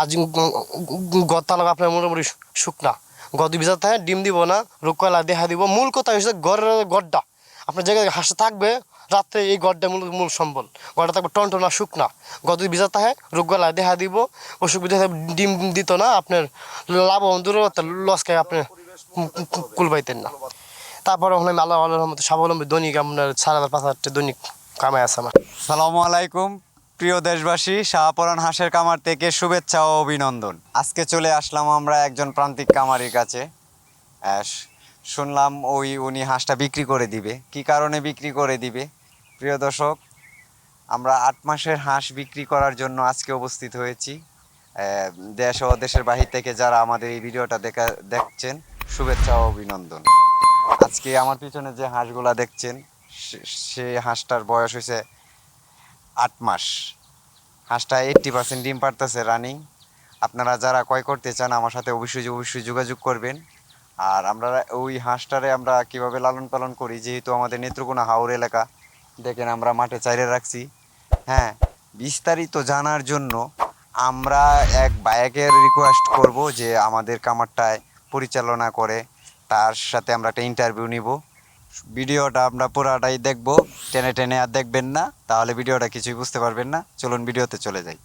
আজ গত্তা লাগা আপনার মোটামুটি শুকনা। গদ ভিজা হ্যাঁ ডিম দিব না রোগ কয়লা দেখা দিব। মূল কথা হচ্ছে গড়ের গড্ডা। আপনার জায়গায় হাঁসটা থাকবে, রাত্রে এই গড্ডা মূল মূল সম্বল। গড়টা থাকবে টনটনা শুকনা। গদ ভিজা থাকে রোগ গলা দেখা দিব। অসুখ বিধা ডিম দিত না, আপনার লাভ দূর লস খাই আপনি কুল না। তারপরে ওখানে আল্লাহ আল্লাহর মতো স্বাবলম্বী দৈনিক আপনার সাড়ে হাজার পাঁচ হাজার দৈনিক কামাই আছে আমার। সালামু আলাইকুম। প্রিয় দেশবাসী শাহপরান হাঁসের কামার থেকে শুভেচ্ছা ও অভিনন্দন। আজকে চলে আসলাম আমরা একজন প্রান্তিক কামারির কাছে। শুনলাম ওই উনি হাঁসটা বিক্রি করে দিবে। কি কারণে বিক্রি করে দিবে? প্রিয় দর্শক, আমরা আট মাসের হাঁস বিক্রি করার জন্য আজকে উপস্থিত হয়েছি। দেশ ও দেশের বাহির থেকে যারা আমাদের এই ভিডিওটা দেখা, দেখছেন, শুভেচ্ছা ও অভিনন্দন। আজকে আমার পিছনে যে হাঁসগুলা দেখছেন, সে- হাঁসটার বয়স হয়েছে আট মাস। হাঁসটা এইট্টি পার্সেন্ট ডিম পারতেছে রানিং। আপনারা যারা ক্রয় করতে চান, আমার সাথে অবশ্যই অবশ্যই যোগাযোগ করবেন। আর আমরা ওই হাঁসটারে আমরা কীভাবে লালন পালন করি, যেহেতু আমাদের নেত্রকোনা হাওর এলাকা, দেখেন আমরা মাঠে চাইরে রাখছি। হ্যাঁ বিস্তারিত জানার জন্য আমরা এক বায়াকের রিকোয়েস্ট করব যে আমাদের কামারটায় পরিচালনা করে, তার সাথে আমরা একটা ইন্টারভিউ নিব। ভিডিওটা আমরা পুরাটাই দেখব। টেনে টেনে আর দেখবেন না তাহলে ভিডিওটা কিছুই বুঝতে পারবেন না। চলুন ভিডিওতে চলে যাই।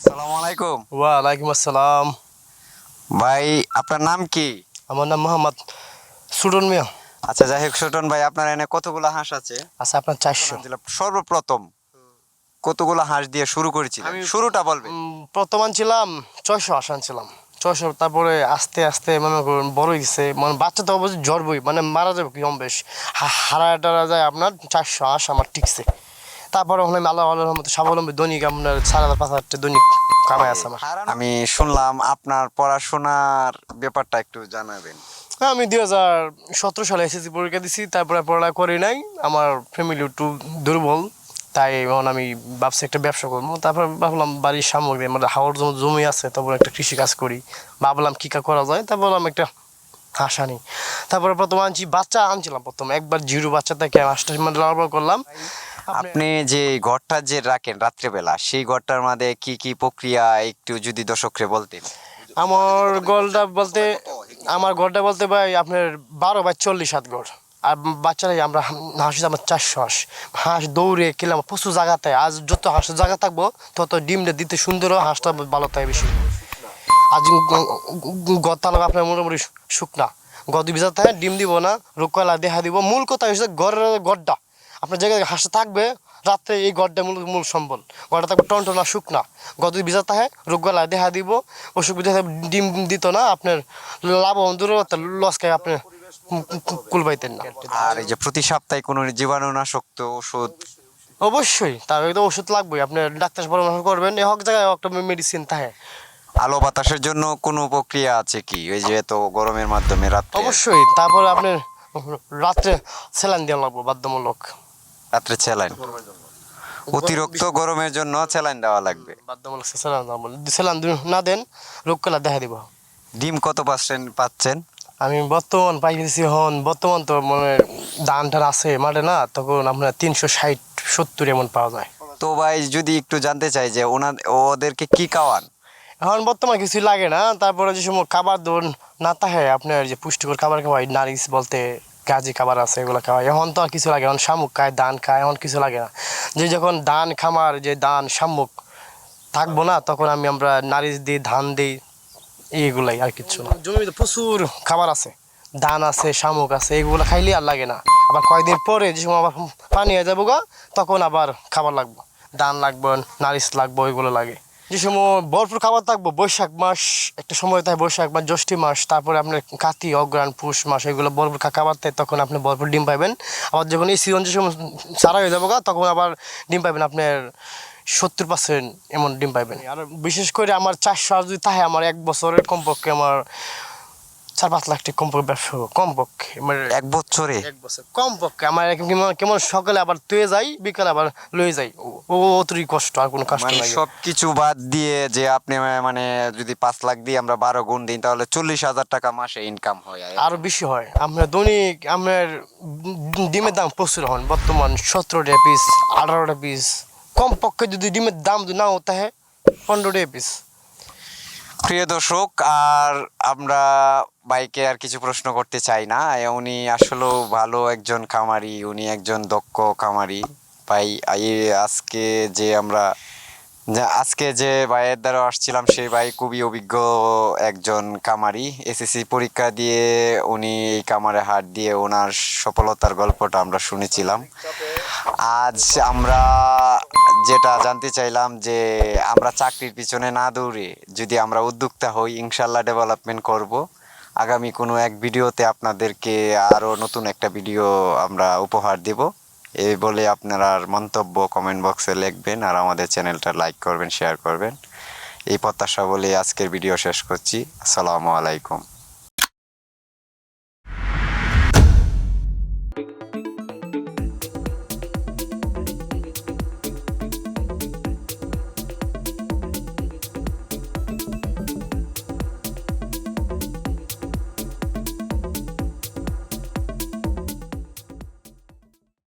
আসসালামু আলাইকুম। ওয়ালাইকুম আসসালাম। ভাই আপনার নাম কি? আমার নাম মোহাম্মদ সুডন মিয়া। আচ্ছা যাই হোক ছোটন ভাই আপনার এনে কতগুলো হাঁস আছে? আছে আপনার চারশো। সর্বপ্রথম কতগুলো হাঁস দিয়ে শুরু করেছিলেন? আমি- শুরুটা বলবেন। প্রথমান ছিলাম ছয়শো আসান ছিলাম ছয়শো তারপরে আস্তে আস্তে মনে করুন বড় হয়েছে মানে বাচ্চা তো অবশ্যই জ্বরবই মানে মারা যাবে কম বেশ। হারা টারা যায় আপনার চারশো আস আমার ঠিকছে তারপরে ওখানে আল্লাহ আল্লাহর মতো স্বাবলম্বী দৈনিক আপনার সাড়ে হাজার পাঁচ হাজার দৈনিক কামাই আছে আমার। আমি শুনলাম আপনার পড়াশোনার ব্যাপারটা একটু জানাবেন। হ্যাঁ, আমি দুই হাজার সতেরো সালে এসএসসি পরীক্ষা দিছি তারপরে পড়ালেখা করি নাই। আমার ফ্যামিলি একটু দুর্বল তাই এখন আমি ভাবছি একটা ব্যবসা করব। তারপর ভাবলাম বাড়ির সামগ্রী আমাদের হাওয়ার জমি জমি আছে তারপর একটা কৃষি কাজ করি। ভাবলাম কী কা করা যায় তারপর আমি একটা হাঁস আনি তারপরে প্রথম আনছি বাচ্চা আনছিলাম প্রথম একবার জিরো বাচ্চা থেকে হাঁসটা মানে লালন করলাম। আপনি যে ঘরটা যে রাখেন রাত্রেবেলা সেই ঘরটার মধ্যে কি কি প্রক্রিয়া একটু যদি দর্শকরে বলতেন। আমার গলটা বলতে আমার গড়টা বলতে ভাই আপনার বারো বাই চল্লিশ হাত গড় আর বাচ্চারাই আমরা হাঁস, আমার চারশো হাঁস। হাঁস দৌড়ে খেলাম প্রচুর জায়গাতে আজ যত হাঁসের জায়গা থাকব, তত ডিমটা দিতে সুন্দর হাঁসটা ভালো থাকে বেশি। আজ গত্তা লাগা আপনার মোটামুটি শুকনা। গদ ভিজা থাকে, ডিম দিব না, রোগ কয়লা দেখা দিব। মূল কথা হচ্ছে গড়ের গড্ডা আপনার জায়গায় হাঁসটা থাকবে রাত্রে এই গড্ডা মূল মূল সম্বল। গড়টা থাকবে টনটনা শুকনা। গদ ভিজা থাকে রোগ গলা দেখা দিব অসুখ বিধা ডিম দিত না আপনার লাভ দূর লস খাই আপনি কুল পাইতেন না। আর এই যে প্রতি সপ্তাহে কোনো জীবাণুনাশক তো ওষুধ? অবশ্যই তার তো ওষুধ লাগবেই। আপনি ডাক্তার পরামর্শ করবেন এই হক জায়গায় একটা মেডিসিন থাকে। আলো বাতাসের জন্য কোনো প্রক্রিয়া আছে কি? ওই যে তো গরমের মাধ্যমে রাত অবশ্যই তারপর আপনার রাত্রে সেলান দেওয়া লাগবে বাধ্যমূলক। রাত্রে স্যালাইন। অতিরিক্ত গরমের জন্য স্যালাইন দেওয়া লাগবে। বাধ্যমূলক স্যালাইন না দেন রোগ কলা দেখা দিব। ডিম কত পার্সেন্ট পাচ্ছেন? আমি বর্তমান পাইতেছি হন বর্তমান তো মানে ধান টান আছে মাঠে না তখন আপনার তিনশো ষাট সত্তর এমন পাওয়া যায়। তো ভাই যদি একটু জানতে চাই যে ওনার ওদেরকে কি খাওয়ান? এখন বর্তমান কিছুই লাগে না তারপরে যে সময় খাবার দোন না থাকে আপনার যে পুষ্টিকর খাবার খাওয়াই নারিশ বলতে গাজি খাবার আছে, এগুলো খাওয়াই এখন তো আর কিছু লাগে এখন শামুক খায়, ধান খায়, এখন কিছু লাগে না। যে যখন ধান খামার, যে ধান, শামুক থাকব না, তখন আমি আমরা নারিশ দিই, ধান দিই, এইগুলাই আর কিছু না। জমিতে প্রচুর খাবার আছে, ধান আছে, শামুক আছে, এগুলো খাইলে আর লাগে না। আবার কয়েকদিন পরে যে সময় আবার পানি হয়ে যাব গা, তখন আবার খাবার লাগবো। ধান লাগবে, নারিশ লাগবে, এগুলো লাগে। যে সময় ভরপুর খাবার থাকব, বৈশাখ মাস, একটা সময় থাকে বৈশাখ মাস, জ্যৈষ্ঠ মাস, তারপরে আপনার কাতি, অগ্রাণ, পুষ মাস, এগুলো ভরপুর খাবার থাকে, তখন আপনি ভরপুর ডিম পাবেন আবার যখন এই সিজন যে সময় সারা হয়ে যাব তখন আবার ডিম পাবেন আপনার সত্তর পার্সেন্ট এমন ডিম পাইবেন। আর বিশেষ করে আমার চারশো যদি তাহে আমার এক বছরের কমপক্ষে আমার চার পাঁচ লাখ টাকা কমপক্ষে ব্যবসা কমপক্ষে। মানে এক বছরে? এক বছর কমপক্ষে। আমার কেমন- কেমন সকালে আবার তুয়ে যাই বিকালে আবার লয়ে যাই। ও- ও কষ্ট আর কোনো কষ্ট মানে নাই সব কিছু বাদ দিয়ে যে আপনি মানে যদি পাঁচ লাখ দিয়ে আমরা বারো গুণ দিই তাহলে চল্লিশ হাজার টাকা মাসে ইনকাম হয় আরও বেশি হয়। আপনার দৈনিক আপনার ডিমের দাম প্রচুর হন বর্তমান সতেরোটা পিস আঠারোটা পিস কমপক্ষে যদি ডিমের দাম যদি না হতে হয় পনেরোটা পিস প্রিয় দর্শক, আর আমরা বাইকে আর কিছু প্রশ্ন করতে চাই না। উনি আসলেও ভালো একজন খামারি, উনি একজন দক্ষ খামারি। ভাই আজকে যে আমরা আজকে যে ভাইয়ের দ্বারা আসছিলাম, সেই ভাই খুবই অভিজ্ঞ একজন কামারি এসএসসি পরীক্ষা দিয়ে উনি এই কামারে হাট দিয়ে ওনার সফলতার গল্পটা আমরা শুনেছিলাম। আজ আমরা যেটা জানতে চাইলাম যে আমরা চাকরির পিছনে না দৌড়ে যদি আমরা উদ্যোক্তা হই ইনশাল্লাহ ডেভেলপমেন্ট করব। আগামী কোনো এক ভিডিওতে আপনাদেরকে আরও নতুন একটা ভিডিও আমরা উপহার দেব। এই বলে আপনারা মন্তব্য কমেন্ট বক্সে লিখবেন আর আমাদের চ্যানেলটা লাইক করবেন শেয়ার করবেন। এই প্রত্যাশা বলে আজকের ভিডিও শেষ করছি। আসসালামু আলাইকুম।